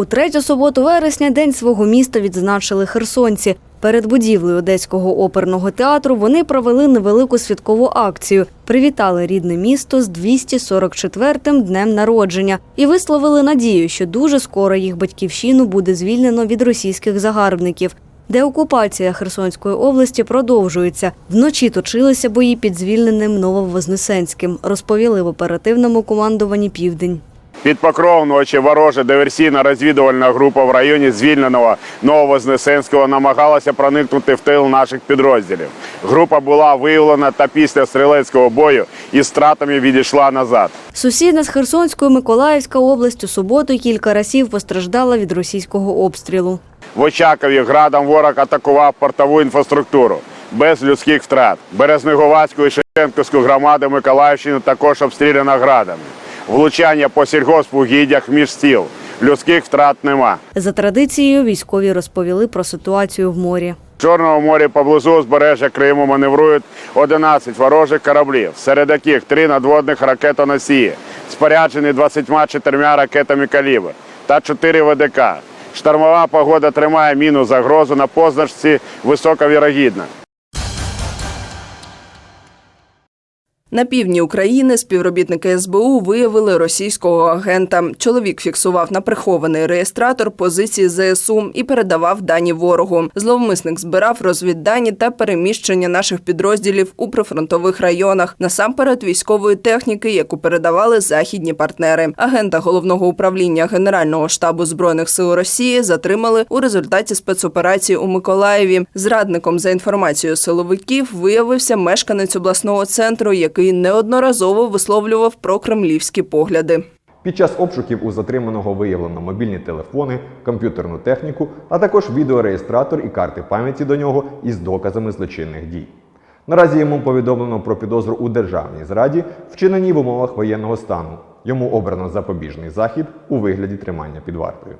У третю суботу вересня день свого міста відзначили херсонці. Перед будівлею Одеського оперного театру вони провели невелику святкову акцію, привітали рідне місто з 244-м днем народження і висловили надію, що дуже скоро їх батьківщину буде звільнено від російських загарбників. Деокупація Херсонської області продовжується. Вночі точилися бої під звільненим Нововознесенським, розповіли в оперативному командуванні Південь. Під покровом ночі ворожа диверсійно-розвідувальна група в районі звільненого Нововознесенського намагалася проникнути в тил наших підрозділів. Група була виявлена та після стрілецького бою із стратами відійшла назад. Сусідна з Херсонською Миколаївська область у суботу кілька разів постраждала від російського обстрілу. В Очакові градом ворог атакував портову інфраструктуру без людських втрат. Березнеговацьку і Шевченківську громади Миколаївщини також обстріляно градами. Влучання по сільгоспугіддях між сіл. Людських втрат нема. За традицією військові розповіли про ситуацію в морі. В Чорному морі поблизу узбережжя Криму маневрують 11 ворожих кораблів, серед яких три надводних ракетоносії, споряджені 24 ракетами калібр та 4 ВДК. Штормова погода тримає міну загрозу на позначці високовірогідна. На півдні України співробітники СБУ виявили російського агента. Чоловік фіксував на прихований реєстратор позиції ЗСУ і передавав дані ворогу. Зловмисник збирав розвіддані та переміщення наших підрозділів у прифронтових районах, насамперед військової техніки, яку передавали західні партнери. Агента головного управління Генерального штабу збройних сил Росії затримали у результаті спецоперації у Миколаєві. Зрадником за інформацією силовиків виявився мешканець обласного центру, який неодноразово висловлював прокремлівські погляди. Під час обшуків у затриманого виявлено мобільні телефони, комп'ютерну техніку, а також відеореєстратор і карти пам'яті до нього із доказами злочинних дій. Наразі йому повідомлено про підозру у державній зраді, вчиненій в умовах воєнного стану. Йому обрано запобіжний захід у вигляді тримання під вартою.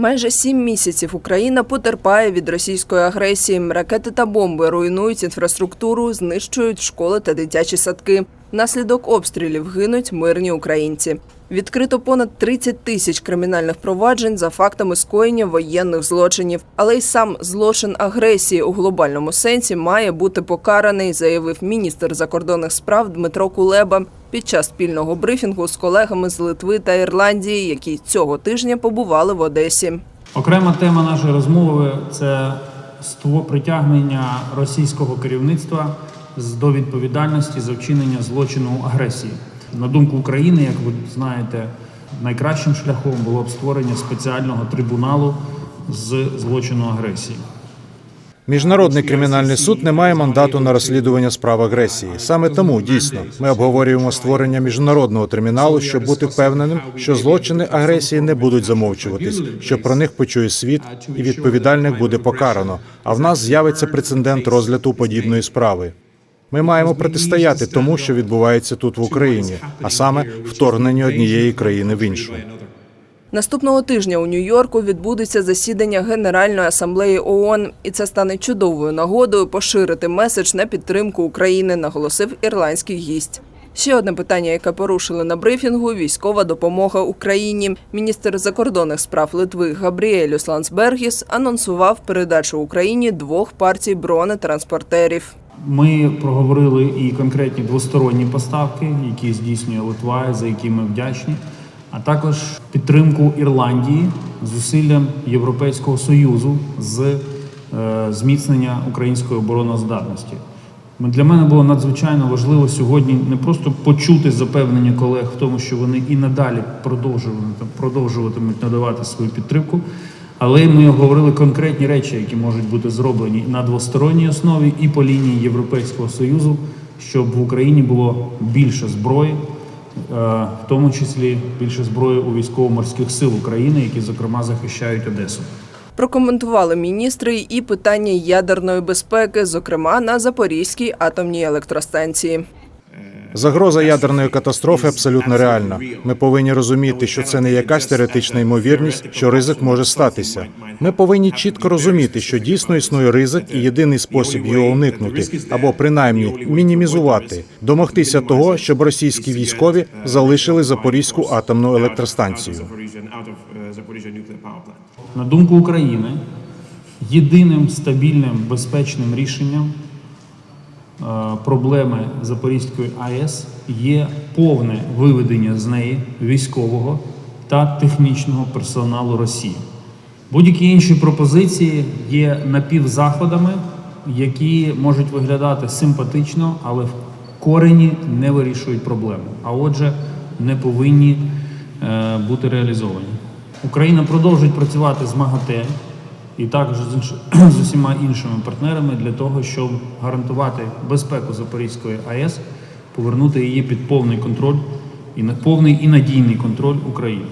Майже сім місяців Україна потерпає від російської агресії. Ракети та бомби руйнують інфраструктуру, знищують школи та дитячі садки. Внаслідок обстрілів гинуть мирні українці. Відкрито понад 30 тисяч кримінальних проваджень за фактами скоєння воєнних злочинів. Але й сам злочин агресії у глобальному сенсі має бути покараний, заявив міністр закордонних справ Дмитро Кулеба під час спільного брифінгу з колегами з Литви та Ірландії, які цього тижня побували в Одесі. Окрема тема нашої розмови це притягнення російського керівництва до відповідальності за вчинення злочину агресії. На думку України, як ви знаєте, найкращим шляхом було б створення спеціального трибуналу з злочину агресії. Міжнародний кримінальний суд не має мандату на розслідування справ агресії. Саме тому дійсно ми обговорюємо створення міжнародного терміналу, щоб бути впевненим, що злочини агресії не будуть замовчуватись, що про них почує світ і відповідальних буде покарано. А в нас з'явиться прецедент розгляду подібної справи. Ми маємо протистояти тому, що відбувається тут в Україні, а саме вторгненню однієї країни в іншу. Наступного тижня у Нью-Йорку відбудеться засідання Генеральної асамблеї ООН, і це стане чудовою нагодою поширити меседж на підтримку України, наголосив ірландський гість. Ще одне питання, яке порушили на брифінгу військова допомога Україні. Міністр закордонних справ Литви Габріелюс Лансбергіс анонсував передачу Україні двох партій бронетранспортерів. Ми проговорили і конкретні двосторонні поставки, які здійснює Литва, за які ми вдячні, а також підтримку Ірландії зусиллям Європейського союзу з е, зміцнення української обороноздатності. Для мене було надзвичайно важливо сьогодні не просто почути запевнення колег в тому, що вони і надалі продовжуватимуть, надавати свою підтримку. Але ми говорили конкретні речі, які можуть бути зроблені на двосторонній основі і по лінії Європейського союзу, щоб в Україні було більше зброї, в тому числі більше зброї у військово-морських сил України, які зокрема захищають Одесу. Прокоментували міністри і питання ядерної безпеки, зокрема на Запорізькій атомній електростанції. Загроза ядерної катастрофи абсолютно реальна. Ми повинні розуміти, що це не якась теоретична ймовірність, що ризик може статися. Ми повинні чітко розуміти, що дійсно існує ризик, і єдиний спосіб його уникнути або принаймні мінімізувати, домогтися того, щоб російські військові залишили Запорізьку атомну електростанцію. На думку України, єдиним стабільним безпечним рішенням проблеми Запорізької АЕС є повне виведення з неї військового та технічного персоналу Росії. Будь-які інші пропозиції є напівзаходами, які можуть виглядати симпатично, але в корені не вирішують проблему, а отже, не повинні е, бути реалізовані. Україна продовжить працювати з МАГАТЕ і також з, інш- з усіма іншими партнерами для того, щоб гарантувати безпеку Запорізької АЕС, повернути її під повний контроль і на повний і надійний контроль України.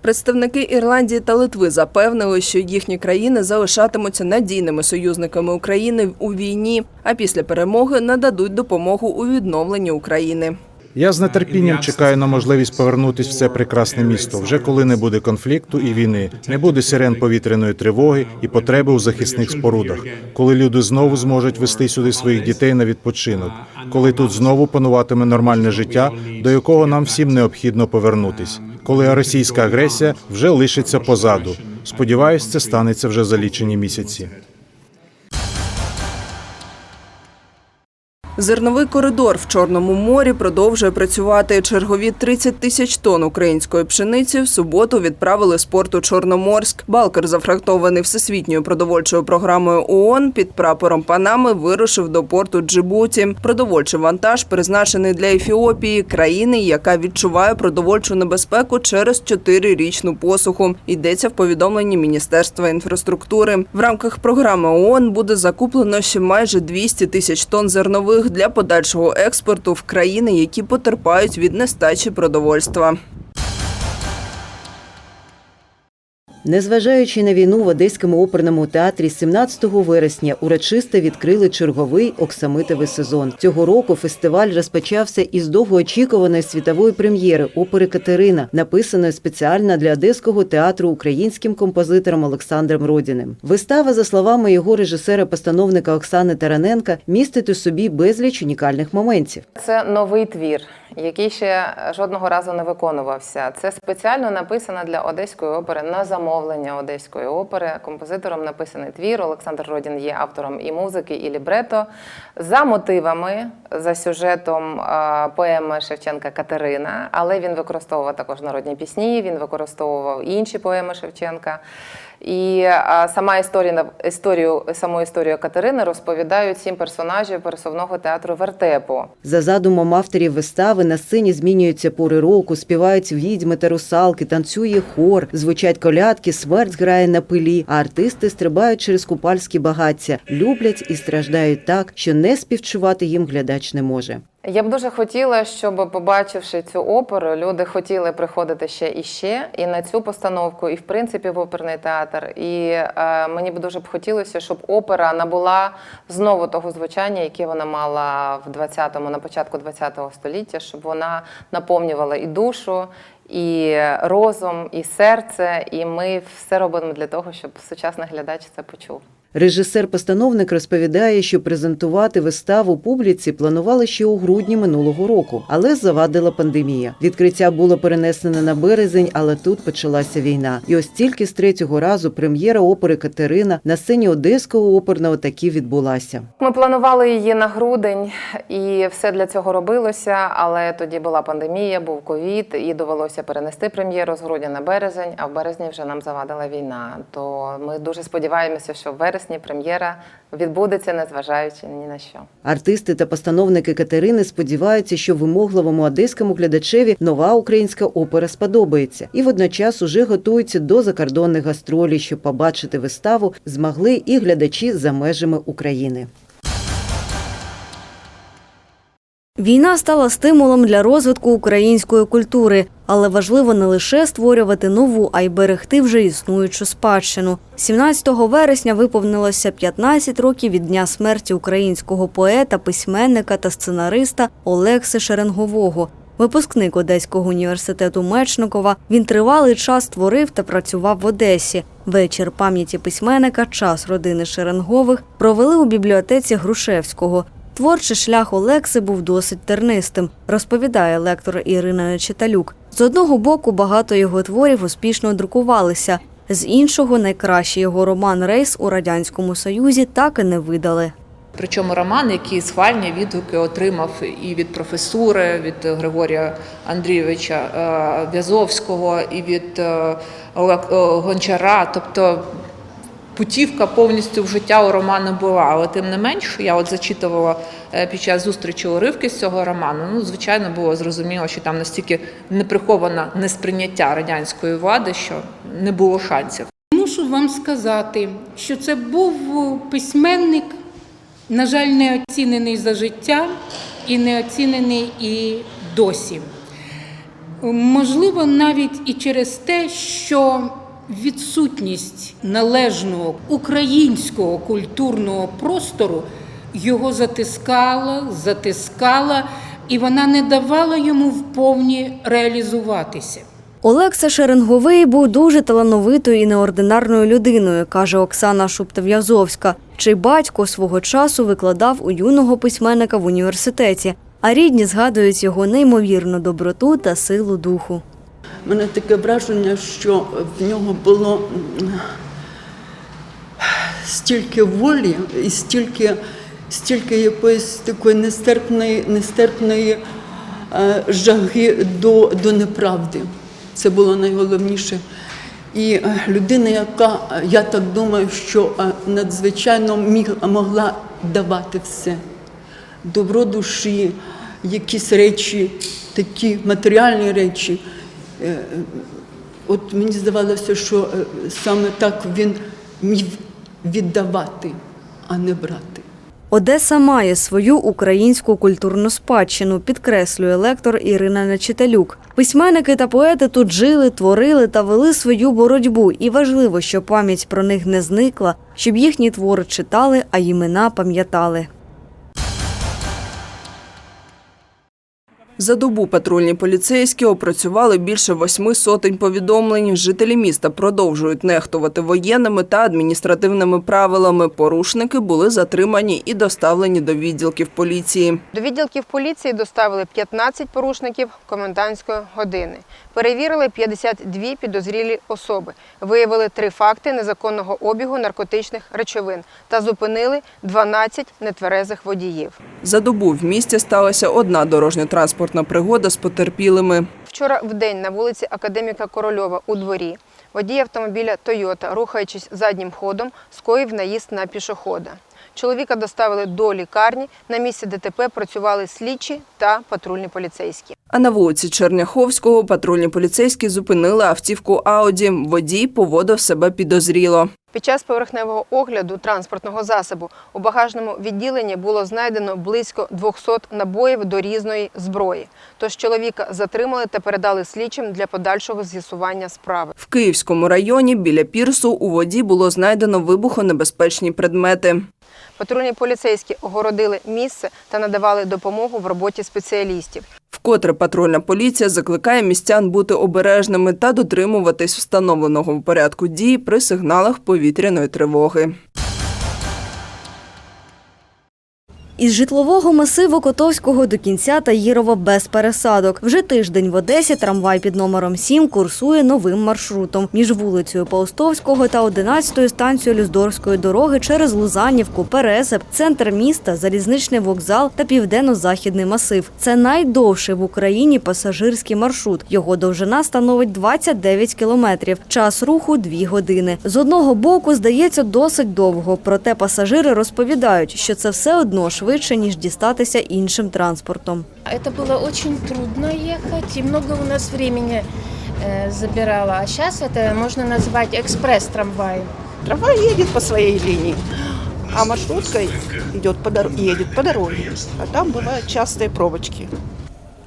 Представники Ірландії та Литви запевнили, що їхні країни залишатимуться надійними союзниками України у війні, а після перемоги нададуть допомогу у відновленні України. Я з нетерпінням чекаю на можливість повернутись в це прекрасне місто, вже коли не буде конфлікту і війни, не буде сирен повітряної тривоги і потреби у захисних спорудах, коли люди знову зможуть вести сюди своїх дітей на відпочинок, коли тут знову пануватиме нормальне життя, до якого нам всім необхідно повернутись, коли російська агресія вже лишиться позаду. Сподіваюсь, це станеться вже за лічені місяці. Зерновий коридор в Чорному морі продовжує працювати. Чергові 30 тисяч тонн української пшениці в суботу відправили з порту Чорноморськ. Балкер, зафрахтований всесвітньою продовольчою програмою ООН, під прапором Панами вирушив до порту Джибуті. Продовольчий вантаж призначений для Ефіопії, країни, яка відчуває продовольчу небезпеку через чотирирічну посуху. Йдеться в повідомленні Міністерства інфраструктури. В рамках програми ООН буде закуплено ще майже 200 тисяч тонн зернових для подальшого експорту в країни, які потерпають від нестачі продовольства. Незважаючи на війну в Одеському оперному театрі 17 вересня урочисто відкрили черговий оксамитовий сезон. Цього року фестиваль розпочався із довгоочікуваної світової прем'єри опери Катерина, написаної спеціально для Одеського театру українським композитором Олександром Родіним. Вистава, за словами його режисера-постановника Оксани Тараненка, містить у собі безліч унікальних моментів. Це новий твір, який ще жодного разу не виконувався. Це спеціально написано для Одеської опери на замовлення Одеської опери. Композитором написаний твір. Олександр Родін є автором і музики, і лібрето. За мотивами, за сюжетом е, поеми Шевченка Катерина, але він використовував також народні пісні, він використовував інші поеми Шевченка. І сама історія історію саму історію Катерини розповідають сім персонажів пересувного театру вертепу. За задумом авторів вистави на сцені змінюються пори року, співають відьми та русалки, танцює хор, звучать колядки, смерть грає на пилі, а артисти стрибають через купальські багаття, люблять і страждають так, що не співчувати їм глядач не може. Я б дуже хотіла, щоб побачивши цю оперу, люди хотіли приходити ще і ще, і на цю постановку, і в принципі в оперний театр. І е, мені б дуже б хотілося, щоб опера набула знову того звучання, яке вона мала в 20-му, на початку 20-го століття, щоб вона наповнювала і душу, і розум, і серце. І ми все робимо для того, щоб сучасний глядач це почув. Режисер-постановник розповідає, що презентувати виставу публіці планували ще у грудні минулого року, але завадила пандемія. Відкриття було перенесене на березень, але тут почалася війна. І ось тільки з третього разу прем'єра опери Катерина на сцені Одеського оперного таки відбулася. Ми планували її на грудень, і все для цього робилося. Але тоді була пандемія, був ковід, і довелося перенести прем'єру з грудня на березень. А в березні вже нам завадила війна. То ми дуже сподіваємося, що в вересні прем'єра відбудеться, незважаючи ні на що. Артисти та постановники Катерини сподіваються, що вимогливому одеському глядачеві нова українська опера сподобається, і водночас уже готуються до закордонних гастролей, щоб побачити виставу змогли і глядачі за межами України. Війна стала стимулом для розвитку української культури. Але важливо не лише створювати нову, а й берегти вже існуючу спадщину. 17 вересня виповнилося 15 років від дня смерті українського поета, письменника та сценариста Олекси Шеренгового. Випускник Одеського університету Мечникова, він тривалий час творив та працював в Одесі. Вечір пам'яті письменника, час родини Шеренгових провели у бібліотеці Грушевського. Творчий шлях Олекси був досить тернистим, розповідає лектор Ірина Нечиталюк. З одного боку, багато його творів успішно друкувалися, з іншого, найкращий його роман Рейс у радянському союзі так і не видали. Причому роман, який схвальні відгуки отримав і від професури, від Григорія Андрійовича е, В'язовського, і від е, е, Гончара. Тобто путівка повністю в життя у роману була. Але тим не менш, я от зачитувала е, під час зустрічі уривки з цього роману. Ну, звичайно, було зрозуміло, що там настільки неприховане несприйняття радянської влади, що не було шансів. Мушу вам сказати, що це був письменник, на жаль, не оцінений за життя і не оцінений і досі. Можливо, навіть і через те, що відсутність належного українського культурного простору його затискала, затискала, і вона не давала йому вповні реалізуватися. Олекса Шеренговий був дуже талановитою і неординарною людиною, каже Оксана Шуптов'язовська, чий батько свого часу викладав у юного письменника в університеті, а рідні згадують його неймовірну доброту та силу духу. У мене таке враження, що в нього було стільки волі і стільки, стільки якоїсь такої нестерпної, нестерпної е, жаги до, до неправди. Це було найголовніше. І е, людина, яка, я так думаю, що е, надзвичайно міг, могла давати все. Добро душі, якісь речі, такі матеріальні речі. Е, От мені здавалося, що е, саме так він міг віддавати, а не брати. Одеса має свою українську культурну спадщину, підкреслює лектор Ірина Нечиталюк. Письменники та поети тут жили, творили та вели свою боротьбу, і важливо, щоб пам'ять про них не зникла, щоб їхні твори читали, а імена пам'ятали. За добу патрульні поліцейські опрацювали більше восьми сотень повідомлень. Жителі міста продовжують нехтувати воєнними та адміністративними правилами. Порушники були затримані і доставлені до відділків поліції. До відділків поліції доставили 15 порушників комендантської години. Перевірили 52 підозрілі особи. Виявили три факти незаконного обігу наркотичних речовин та зупинили 12 нетверезих водіїв. За добу в місті сталася одна дорожньо-транспортна пригода з потерпілими. Вчора в день на вулиці Академіка Корольова у дворі водій автомобіля Тойота, рухаючись заднім ходом, скоїв наїзд на пішохода. Чоловіка доставили до лікарні. На місці ДТП працювали слідчі та патрульні поліцейські. А на вулиці Черняховського патрульні поліцейські зупинили автівку Ауді. Водій поводив себе підозріло. Під час поверхневого огляду транспортного засобу у багажному відділенні було знайдено близько 200 набоїв до різної зброї. Тож чоловіка затримали та передали слідчим для подальшого з'ясування справи. В Київському районі біля пірсу у воді було знайдено вибухонебезпечні предмети. Патрульні поліцейські огородили місце та надавали допомогу в роботі спеціалістів. Вкотре патрульна поліція закликає містян бути обережними та дотримуватись встановленого порядку дій при сигналах повітряної тривоги. Із житлового масиву Котовського до кінця Таїрова без пересадок. Вже тиждень в Одесі трамвай під номером 7 курсує новим маршрутом між вулицею Паустовського та 11-ю станцією Люздорської дороги через Лузанівку, Пересип, центр міста, залізничний вокзал та південно-західний масив. Це найдовший в Україні пасажирський маршрут. Його довжина становить 29 кілометрів. Час руху 2 години. З одного боку, здається, досить довго. Проте пасажири розповідають, що це все одно швидше ніж дістатися іншим транспортом. Это было очень трудно ехать, и много у нас времени э, забирало. А сейчас это можно назвать экспресс-трамвай. Трамвай едет по своей линии, а маршрутка идет по дор- едет по дороге. А там бывают частые пробочки.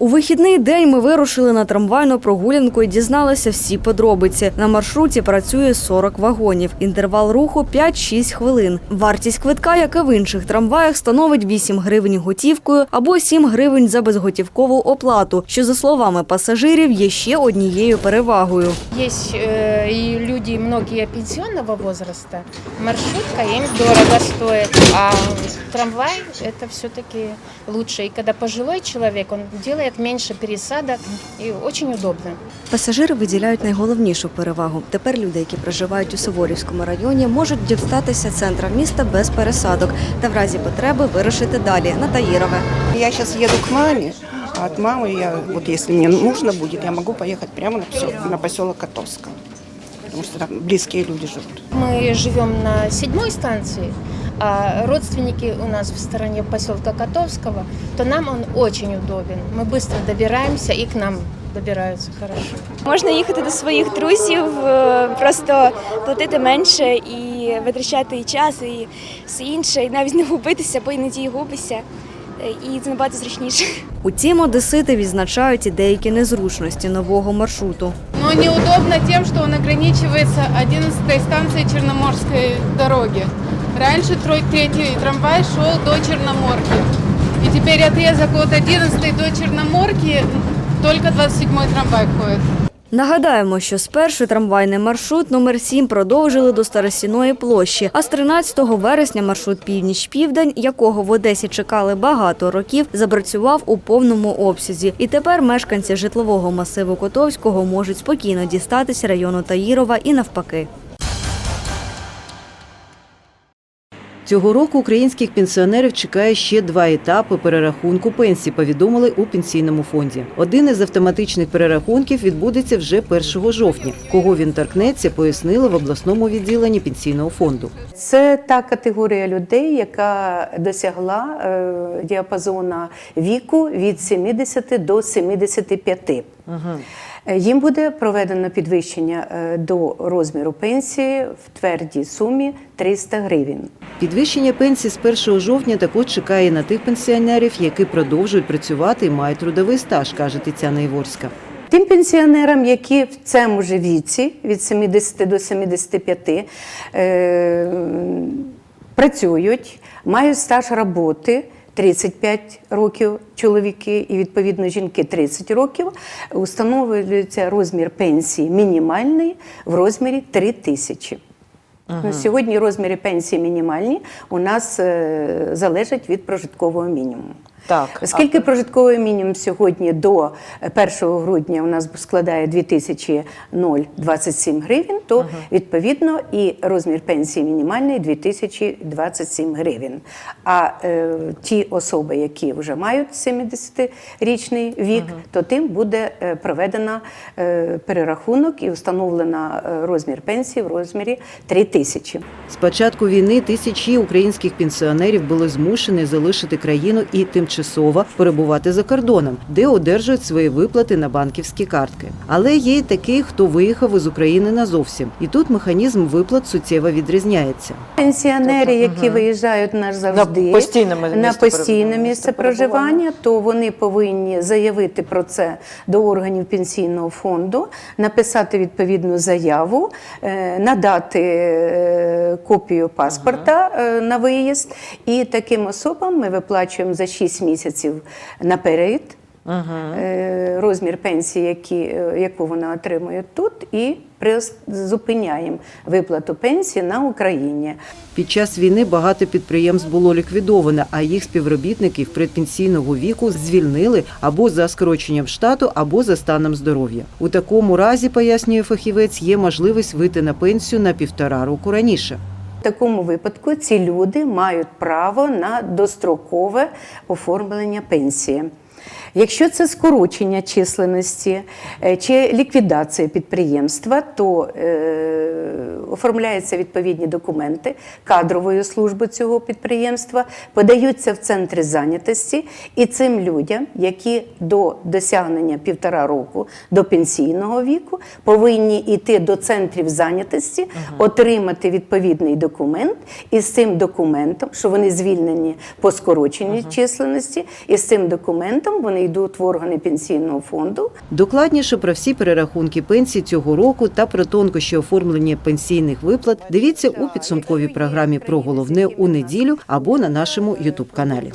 У вихідний день ми вирушили на трамвайну прогулянку і дізналися всі подробиці. На маршруті працює 40 вагонів. Інтервал руху 5-6 хвилин. Вартість квитка, як і в інших трамваях, становить 8 гривень готівкою або 7 гривень за безготівкову оплату, що за словами пасажирів є ще однією перевагою. Есть э, и люди, многие пенсионного возраста. Маршрутка им дорого стоит, а трамвай это все-таки лучше. И когда пожилой человек, он делает меньше пересадок и очень удобно. Пасажири виділяють найголовнішу перевагу. Тепер люди, які проживають у Суворівському районі, можуть дістатися центра міста без пересадок та в разі потреби вирушити далі на Таїрове. Я сейчас еду к маме, а от мамы я, вот если мне нужно будет, я могу поехать прямо на поселок, на поселок Котовска. Потому что там близкие люди живут. Мы живем на седьмой станции, а родственники у нас в стороне поселка Котовского, то нам он очень удобен. Мы быстро добираемся и к нам добираются хорошо. Можна їхати до своїх друзів, е, просто платити менше і витрачати і час, і все інше, і навіть не губитися, бо іноді і губишся. І це набагато зручніше. Утім, одесити відзначають і деякі незручності нового маршруту. Но неудобно тем, что он ограничивается 11 станцией Черноморской дороги. Раньше трой- третий трамвай шел до Черноморки. И теперь отрезок от 11 до Черноморки только 27 трамвай ходит. Нагадаємо, що спершу трамвайний маршрут номер 7 продовжили до Старосіної площі, а з 13 вересня маршрут Північ-Південь, якого в Одесі чекали багато років, запрацював у повному обсязі. І тепер мешканці житлового масиву Котовського можуть спокійно дістатися району Таїрова і навпаки. Цього року українських пенсіонерів чекає ще два етапи перерахунку пенсій, повідомили у пенсійному фонді. Один із автоматичних перерахунків відбудеться вже 1 жовтня. Кого він торкнеться, пояснили в обласному відділенні пенсійного фонду. Це та категорія людей, яка досягла е, діапазона віку від 70 до 75. Е, Їм буде проведено підвищення е, до розміру пенсії в твердій сумі 300 гривень. Підвищення пенсій з 1 жовтня також чекає на тих пенсіонерів, які продовжують працювати і мають трудовий стаж, каже Тетяна Іворська. Тим пенсіонерам, які в цьому ж віці від 70 до 75 е, працюють, мають стаж роботи 35 років чоловіки і відповідно жінки 30 років, установлюється розмір пенсії мінімальний в розмірі 3 тисячі. Ну, Сьогодні розміри пенсії мінімальні у нас е, залежать від прожиткового мінімуму. Так, Оскільки прожитковий мінімум сьогодні до 1 грудня у нас складає 2027 гривень, то відповідно і розмір пенсії мінімальний 2027 гривень. А е, ті особи, які вже мають 70-річний вік, то тим буде е, проведено е, перерахунок і встановлено е, розмір пенсії в розмірі 3 тисячі. З початку війни тисячі українських пенсіонерів були змушені залишити країну і тимчасово перебувати за кордоном, де одержують свої виплати на банківські картки. Але є й такі, хто виїхав із України назовсім, і тут механізм виплат суттєво відрізняється. Пенсіонери, які виїжджають назавжди На постійне на постійне місце проживання, то вони повинні заявити про це до органів пенсійного фонду, написати відповідну заяву, е, надати е, копію паспорта е, на виїзд. І таким особам ми виплачуємо за 6 місяців наперед. е, Розмір пенсії, які, е, яку вона отримує тут, і призупиняємо виплату пенсії на Україні. Під час війни багато підприємств було ліквідовано, а їх співробітників предпенсійного віку звільнили або за скороченням штату, або за станом здоров'я. У такому разі, пояснює фахівець, є можливість вийти на пенсію на півтора року раніше. В такому випадку ці люди мають право на дострокове оформлення пенсії. Якщо це скорочення численності е, чи ліквідація підприємства, то е, оформляються відповідні документи кадрової служби цього підприємства, подаються в центри зайнятості, і цим людям, які до досягнення півтора року до пенсійного віку, повинні йти до центрів зайнятості, отримати відповідний документ, і з цим документом, що вони звільнені по скороченій численності, і з цим документом моментом вони йдуть в органи пенсійного фонду. Докладніше про всі перерахунки пенсій цього року та про тонкощі оформлення пенсійних виплат дивіться у підсумковій програмі про головне у неділю або на нашому Ютуб каналі.